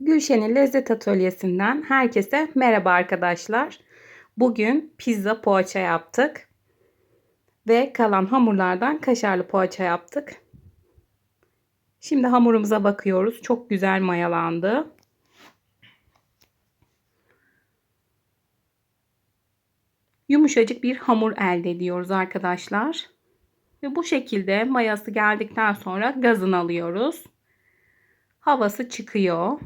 Gülşen'in Lezzet Atölyesi'nden herkese merhaba arkadaşlar. Bugün pizza poğaça yaptık. Ve kalan hamurlardan kaşarlı poğaça yaptık. Şimdi hamurumuza bakıyoruz. Çok güzel mayalandı. Yumuşacık bir hamur elde ediyoruz arkadaşlar. Ve bu şekilde mayası geldikten sonra gazını alıyoruz. Havası çıkıyor.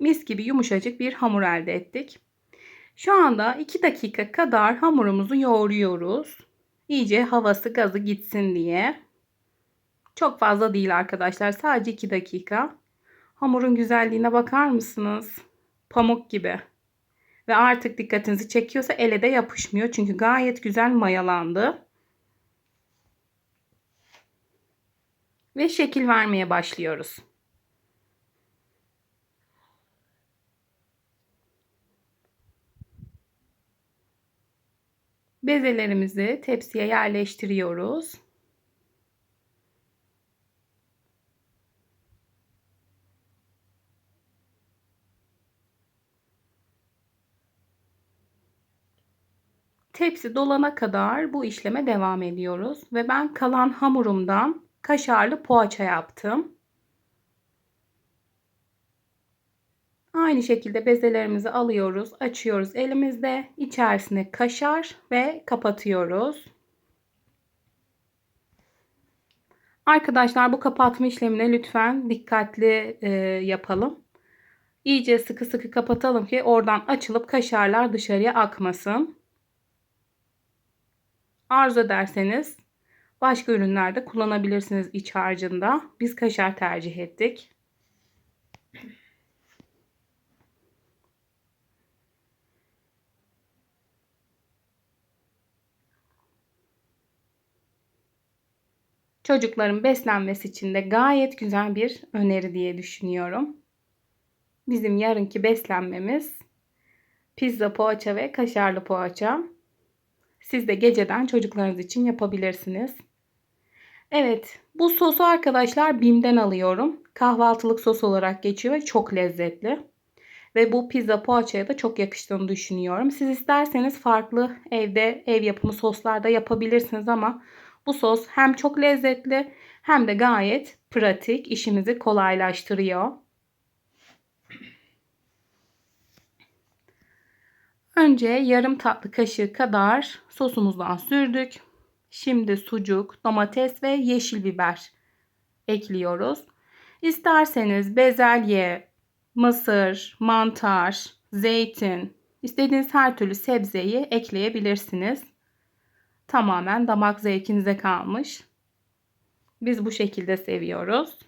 Mis gibi yumuşacık bir hamur elde ettik. Şu anda 2 dakika kadar hamurumuzu yoğuruyoruz. İyice havası gazı gitsin diye. Çok fazla değil arkadaşlar. Sadece 2 dakika. Hamurun güzelliğine bakar mısınız? Pamuk gibi. Ve artık dikkatinizi çekiyorsa ele de yapışmıyor. Çünkü gayet güzel mayalandı. Ve şekil vermeye başlıyoruz. Bezelerimizi tepsiye yerleştiriyoruz. Tepsi dolana kadar bu işleme devam ediyoruz ve ben kalan hamurumdan kaşarlı poğaça yaptım. Aynı şekilde bezelerimizi alıyoruz, açıyoruz elimizde. içerisine kaşar ve kapatıyoruz. Arkadaşlar bu kapatma işlemine lütfen dikkatli e, yapalım. İyice sıkı sıkı kapatalım ki oradan açılıp kaşarlar dışarıya akmasın. Arzu ederseniz başka ürünlerde kullanabilirsiniz iç harcında. Biz kaşar tercih ettik. Çocukların beslenmesi için de gayet güzel bir öneri diye düşünüyorum. Bizim yarınki beslenmemiz pizza poğaça ve kaşarlı poğaça. Siz de geceden çocuklarınız için yapabilirsiniz. Evet, bu sosu arkadaşlar Bim'den alıyorum. Kahvaltılık sos olarak geçiyor ve çok lezzetli. Ve bu pizza poğaçaya da çok yakıştığını düşünüyorum. Siz isterseniz farklı evde ev yapımı soslar da yapabilirsiniz ama bu sos hem çok lezzetli hem de gayet pratik, işimizi kolaylaştırıyor. Önce yarım tatlı kaşığı kadar sosumuzdan sürdük. Şimdi sucuk, domates ve yeşil biber ekliyoruz. İsterseniz bezelye, mısır, mantar, zeytin, istediğiniz her türlü sebzeyi ekleyebilirsiniz. Tamamen damak zevkinize kalmış. Biz bu şekilde seviyoruz.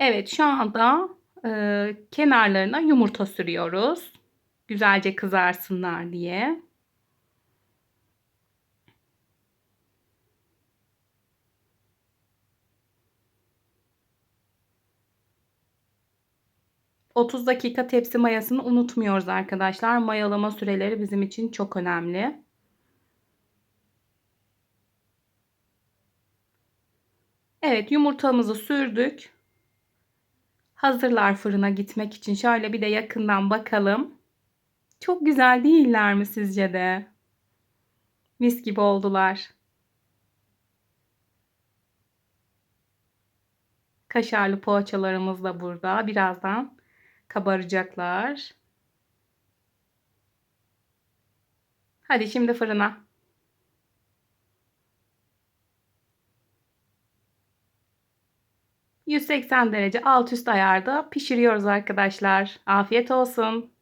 Evet şu anda e, kenarlarına yumurta sürüyoruz. Güzelce kızarsınlar diye. 30 dakika tepsi mayasını unutmuyoruz arkadaşlar. Mayalama süreleri bizim için çok önemli. Evet yumurtamızı sürdük. Hazırlar fırına gitmek için. Şöyle bir de yakından bakalım. Çok güzel değiller mi sizce de? Mis gibi oldular. Kaşarlı poğaçalarımız da burada. Birazdan kabaracaklar. Hadi şimdi fırına. ...180 derece alt üst ayarda pişiriyoruz arkadaşlar. Afiyet olsun.